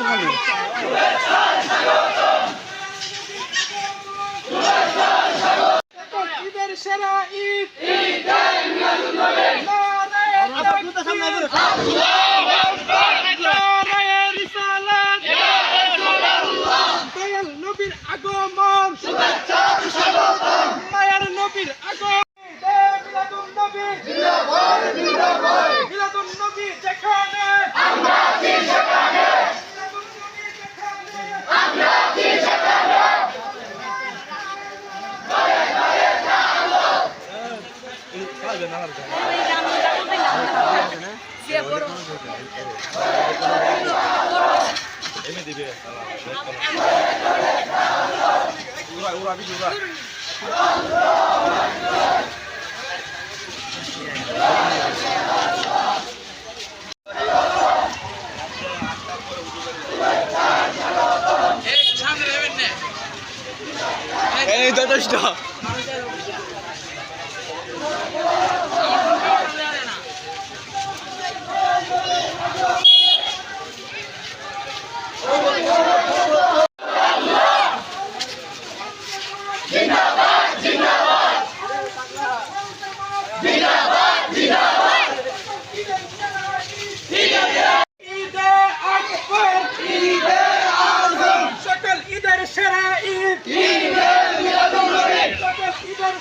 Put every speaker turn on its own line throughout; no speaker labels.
মানুষ
ঈদের সেরা ঈদ। নারায়ে তাকবীর।
যথেষ্ট
ঈদে আকবর ঈদে আজম সকল ঈদের সেরা ঈদ ঈদে মিলাদুন নবী সকল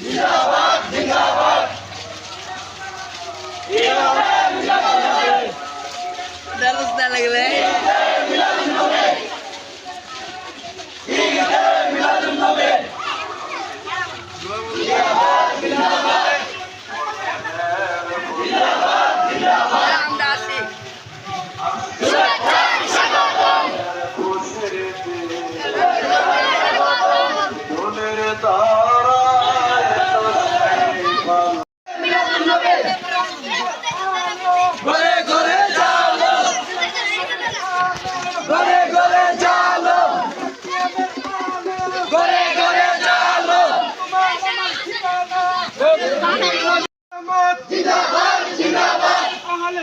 মিলাদুন নবী ঈদে মিলাদুন নবী সকল ঈদের সেরা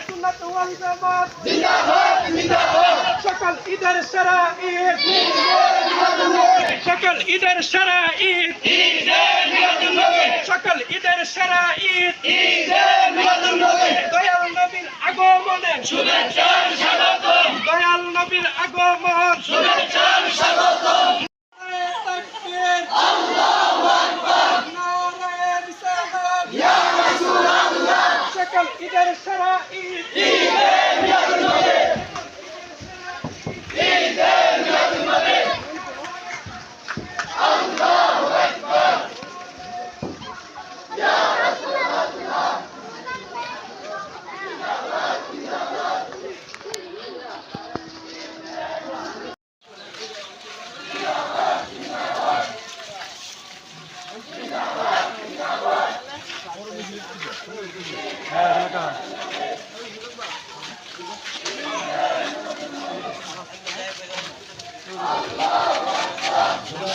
সুন্নাত ওয়াল জামাত জিন্দাবাদ জিন্দাবাদ সকল ঈদের সেরা ঈদ সকল ঈদের সেরা ঈদ সকল ঈদের সেরা ঈদ দয়াল নবীর আগমনে শুভেচ্ছার স্বাগতম দয়াল নবীর আগমন শুভেচ্ছার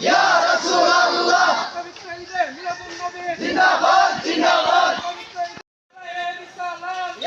ইয়া রাসূলুল্লাহ পবিত্র ঈদে মিলাদুন নবী
জিন্দাবাদ জিন্দাবাদ পবিত্র ঈদে
নারায়ে রিসালাত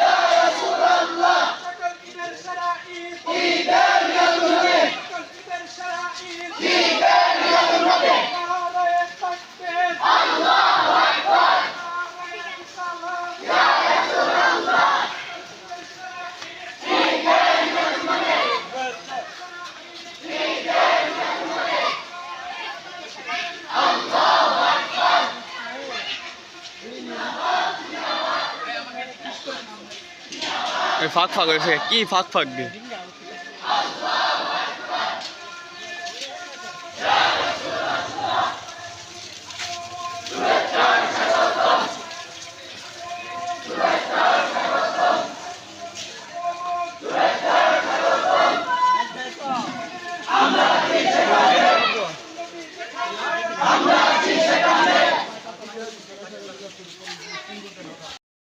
ফাঁক ফাঁক হয়েছে। কি ফাঁক ফাঁক দিয়ে